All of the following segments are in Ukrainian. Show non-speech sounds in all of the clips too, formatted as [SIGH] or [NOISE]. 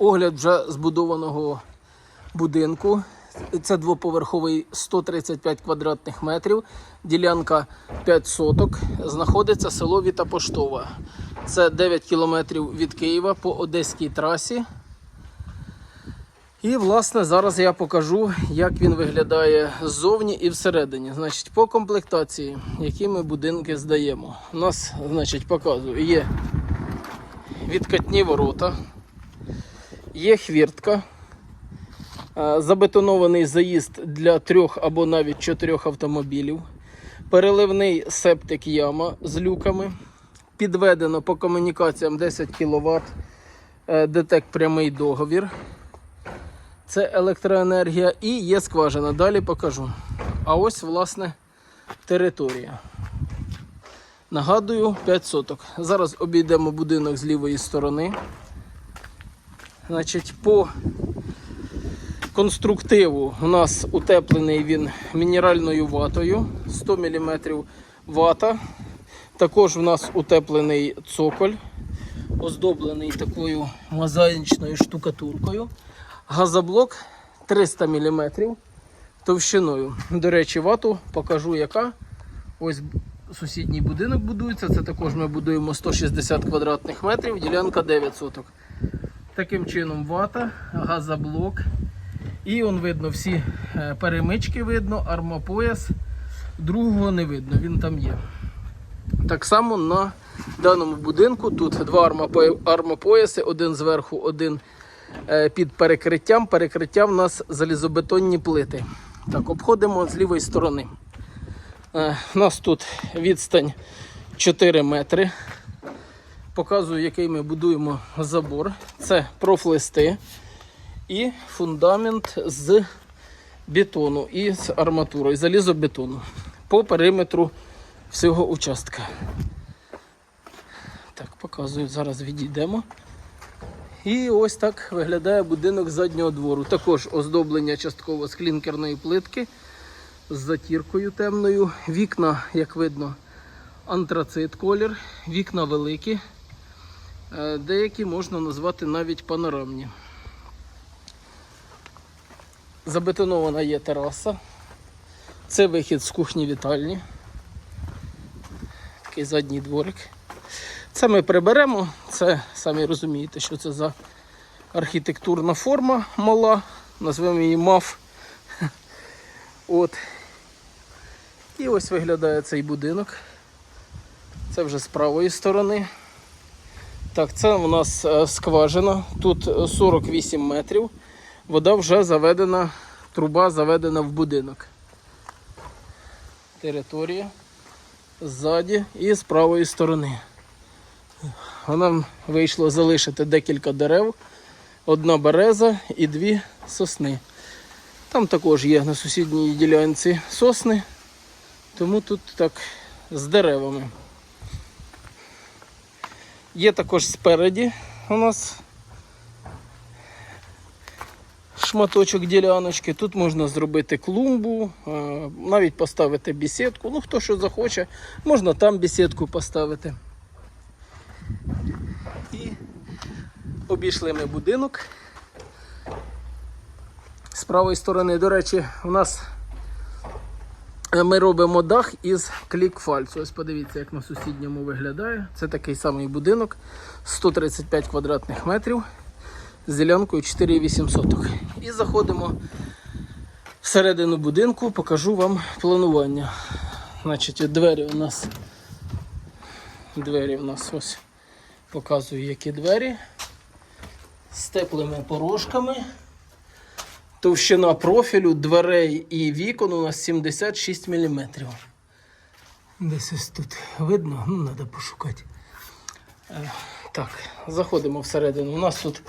Огляд вже збудованого будинку. Це двоповерховий 135 квадратних метрів, ділянка 5 соток. Знаходиться село Віта Поштова. Це 9 кілометрів від Києва по Одеській трасі. І, власне, зараз я покажу, як він виглядає ззовні і всередині. Значить, по комплектації, які ми будинки здаємо. У нас, значить, показую, є відкатні ворота, є хвіртка, е, забетонований заїзд для трьох або навіть чотирьох автомобілів, переливний септик яма з люками, підведено по комунікаціям 10 кВт, детек прямий договір. Це електроенергія і є скважина. Далі покажу. А ось, власне, територія. Нагадую, 5 соток. Зараз обійдемо будинок з лівої сторони. Значить, по конструктиву у нас утеплений він мінеральною ватою 100 мм вата. Також у нас утеплений цоколь, оздоблений такою мозаїчною штукатуркою. Газоблок 300 мм товщиною. До речі, вату покажу яка. Ось сусідній будинок будується. Це також ми будуємо 160 квадратних метрів, ділянка 9 соток. Таким чином вата, газоблок. І он видно всі е, перемички видно, армопояс. Другого не видно, він там є. Так само на даному будинку тут два армопояси, один зверху, один е, під перекриттям. Перекриття в нас залізобетонні плити. Так, обходимо з лівої сторони. Е, У нас тут відстань 4 метри. Показую, який ми будуємо забор. Це профлисти і фундамент з бетону і з арматурою, залізобетону по периметру всього участка. Так, показую, зараз відійдемо. І ось так виглядає будинок заднього двору. Також оздоблення частково з клінкерної плитки з затіркою темною. Вікна, як видно, антрацит колір, вікна великі. Е, Деякі можна назвати навіть панорамні. Забетонована є тераса. Це вихід з кухні вітальні. Такий задній дворик. Це ми приберемо. Це самі розумієте, що це за архітектурна форма мала. Назвемо її МАФ. [LAUGHS] От. І ось виглядає цей будинок. Це вже з правої сторони. Так, це у нас е, скважина. Тут е, 48 метрів. Вода вже заведена, труба заведена в будинок. Територія ззаді і з правої сторони. Нам вийшло залишити декілька дерев, одна береза і дві сосни. Там також є на сусідній ділянці сосни, тому тут так з деревами. Є також спереді у нас шматочок діляночки. Тут можна зробити клумбу, е, навіть поставити бесідку. Ну, хто що захоче, можна там бесідку поставити. І обійшли ми будинок. З правої сторони, до речі, у нас ми робимо дах із клікфальцу. Ось подивіться, як на сусідньому виглядає. Це такий самий будинок, 135 квадратних метрів з ділянкою 4,8 соток. І заходимо всередину будинку, покажу вам планування. Значить, двері у нас двері у нас ось показую, які двері з теплими порожками. Товщина профілю дверей і вікон у нас 76 мм. Десь ось тут видно, ну треба пошукати. Е, Так, заходимо всередину. У нас тут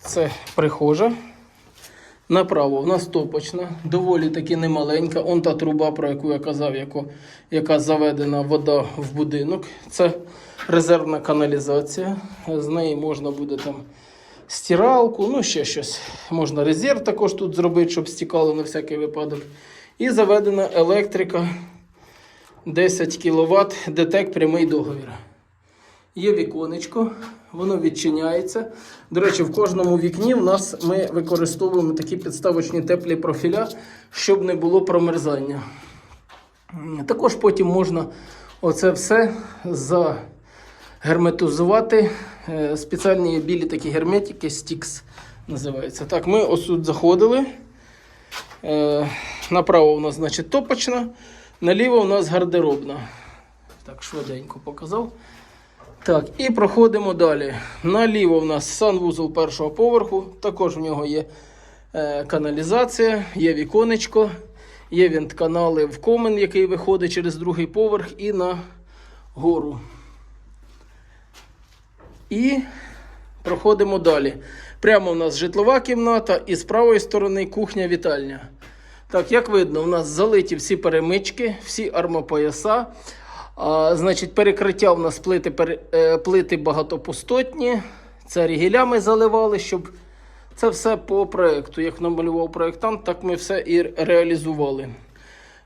це прихожа. Направо у нас топочна, доволі таки немаленька. Он та труба, про яку я казав, яко, яка заведена вода в будинок. Це резервна каналізація. З неї можна буде там стиралку, ну ще щось. Можна резерв також тут зробити, щоб стікало на всякий випадок. І заведена електрика 10 кВт, детек прямий договір. Є віконечко, воно відчиняється. До речі, в кожному вікні в нас ми використовуємо такі підставочні теплі профіля, щоб не було промерзання. Також потім можна оце все загерметизувати. Е, Спеціальні білі такі герметики, стікс називається. Так, ми ось тут заходили. Е, Направо у нас, значить, топочна, наліво у нас гардеробна. Так, швиденько показав. Так, і проходимо далі. Наліво в нас санвузол першого поверху. Також в нього є е, каналізація, є віконечко, є вентканали в комен, який виходить через другий поверх і на гору. І проходимо далі. Прямо у нас житлова кімната і з правої сторони кухня-вітальня. Так, як видно, у нас залиті всі перемички, всі армопояса. А, значить, перекриття у нас плити, пере- е, плити багатопустотні. Це рігелями заливали, щоб це все по проекту. Як намалював проєктант, так ми все і реалізували.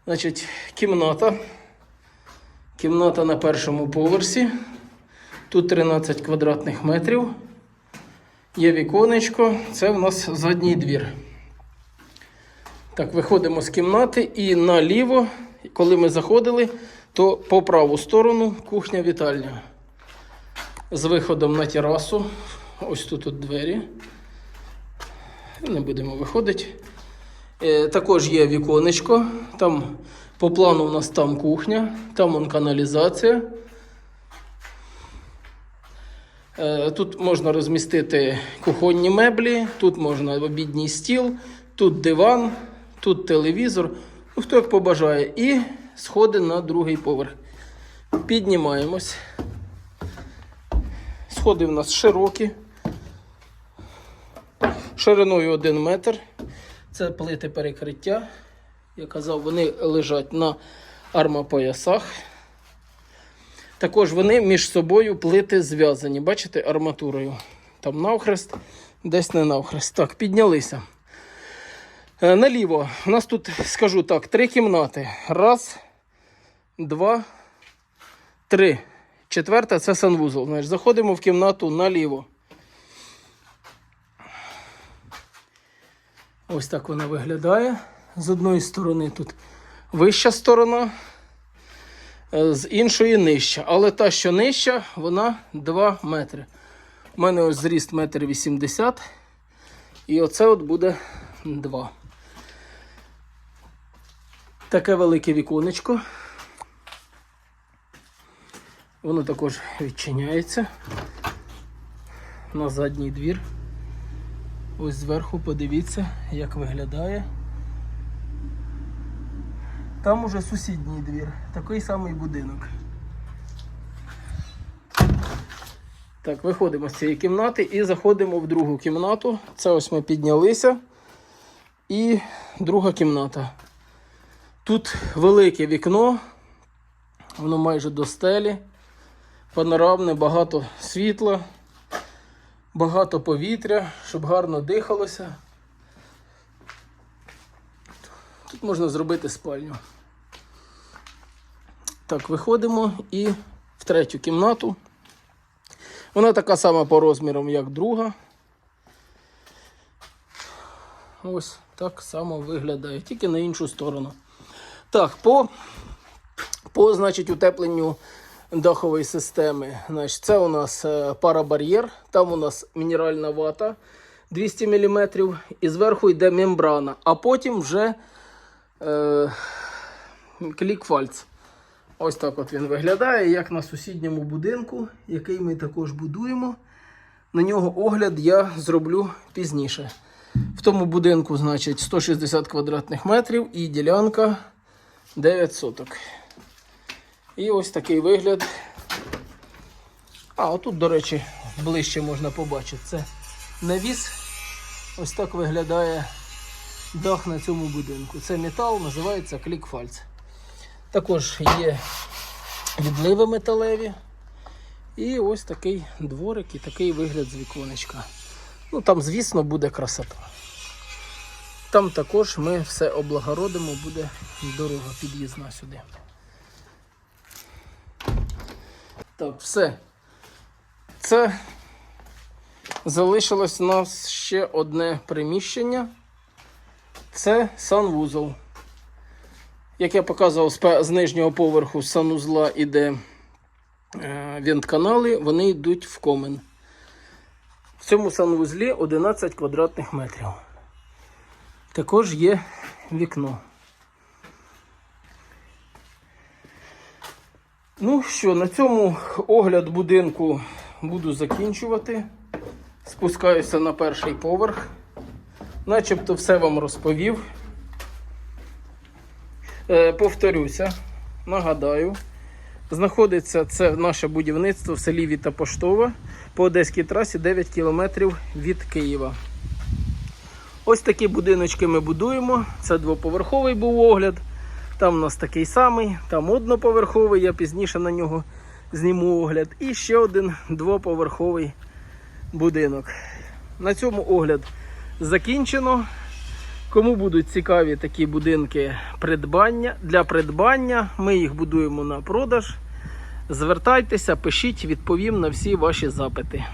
Значить, кімната. Кімната на першому поверсі. Тут 13 квадратних метрів. Є віконечко, це в нас задній двір. Так, виходимо з кімнати і наліво, коли ми заходили, то по праву сторону кухня-вітальня. З виходом на терасу. Ось тут от двері. Не будемо виходити. Е, також є віконечко. Там по плану у нас там кухня, там он каналізація. Е, Тут можна розмістити кухонні меблі, тут можна обідній стіл, тут диван, тут телевізор. Ну, хто як побажає. І сходи на другий поверх. Піднімаємось. Сходи в нас широкі. Шириною 1 метр. Це плити перекриття. Я казав, вони лежать на армопоясах. Також вони між собою плити зв'язані, бачите, арматурою. Там навхрест, десь не навхрест. Так, піднялися. Е, Наліво. У нас тут, скажу так, три кімнати. Раз, два, три. Четверта це санвузол. Значить, заходимо в кімнату наліво. Ось так вона виглядає. З одної сторони тут вища сторона, з іншої нижча. Але та, що нижча, вона 2 метри. У мене ось зріст 1,80 м. І оце от буде 2. Таке велике віконечко. Воно також відчиняється на задній двір. Ось зверху подивіться, як виглядає. Там уже сусідній двір, такий самий будинок. Так, виходимо з цієї кімнати і заходимо в другу кімнату. Це ось ми піднялися. І друга кімната. Тут велике вікно, воно майже до стелі, панорамне, багато світла, багато повітря, щоб гарно дихалося. Тут можна зробити спальню. Так, виходимо і в третю кімнату. Вона така сама по розмірам, як друга. Ось так само виглядає, тільки на іншу сторону. Так, по, по значить, утепленню дахової системи. Значить, це у нас е, парабар'єр, там у нас мінеральна вата 200 мм, і зверху йде мембрана, а потім вже е, клікфальц. Ось так от він виглядає, як на сусідньому будинку, який ми також будуємо. На нього огляд я зроблю пізніше. В тому будинку, значить, 160 квадратних метрів і ділянка 9 соток. І ось такий вигляд. А, отут, до речі, ближче можна побачити. Це навіс. Ось так виглядає дах на цьому будинку. Це метал, називається клікфальц. Також є відливи металеві. І ось такий дворик і такий вигляд з віконечка. Ну там, звісно, буде красота. Там також ми все облагородимо, буде дорога під'їзна сюди. Так, все. це залишилось у нас ще одне приміщення. Це санвузол. Як я показував, з нижнього поверху санузла іде е, вентканали, вони йдуть в комен. В цьому санвузлі 11 квадратних метрів. Також є вікно. Ну що, на цьому огляд будинку буду закінчувати. Спускаюся на перший поверх. Начебто все вам розповів. Е, повторюся, нагадаю, знаходиться це наше будівництво в селі Віта Поштова по Одеській трасі 9 кілометрів від Києва. Ось такі будиночки ми будуємо. Це двоповерховий був огляд. Там у нас такий самий, там одноповерховий, я пізніше на нього зніму огляд. І ще один двоповерховий будинок. На цьому огляд закінчено. Кому будуть цікаві такі будинки придбання, для придбання, ми їх будуємо на продаж. Звертайтеся, пишіть, відповім на всі ваші запити.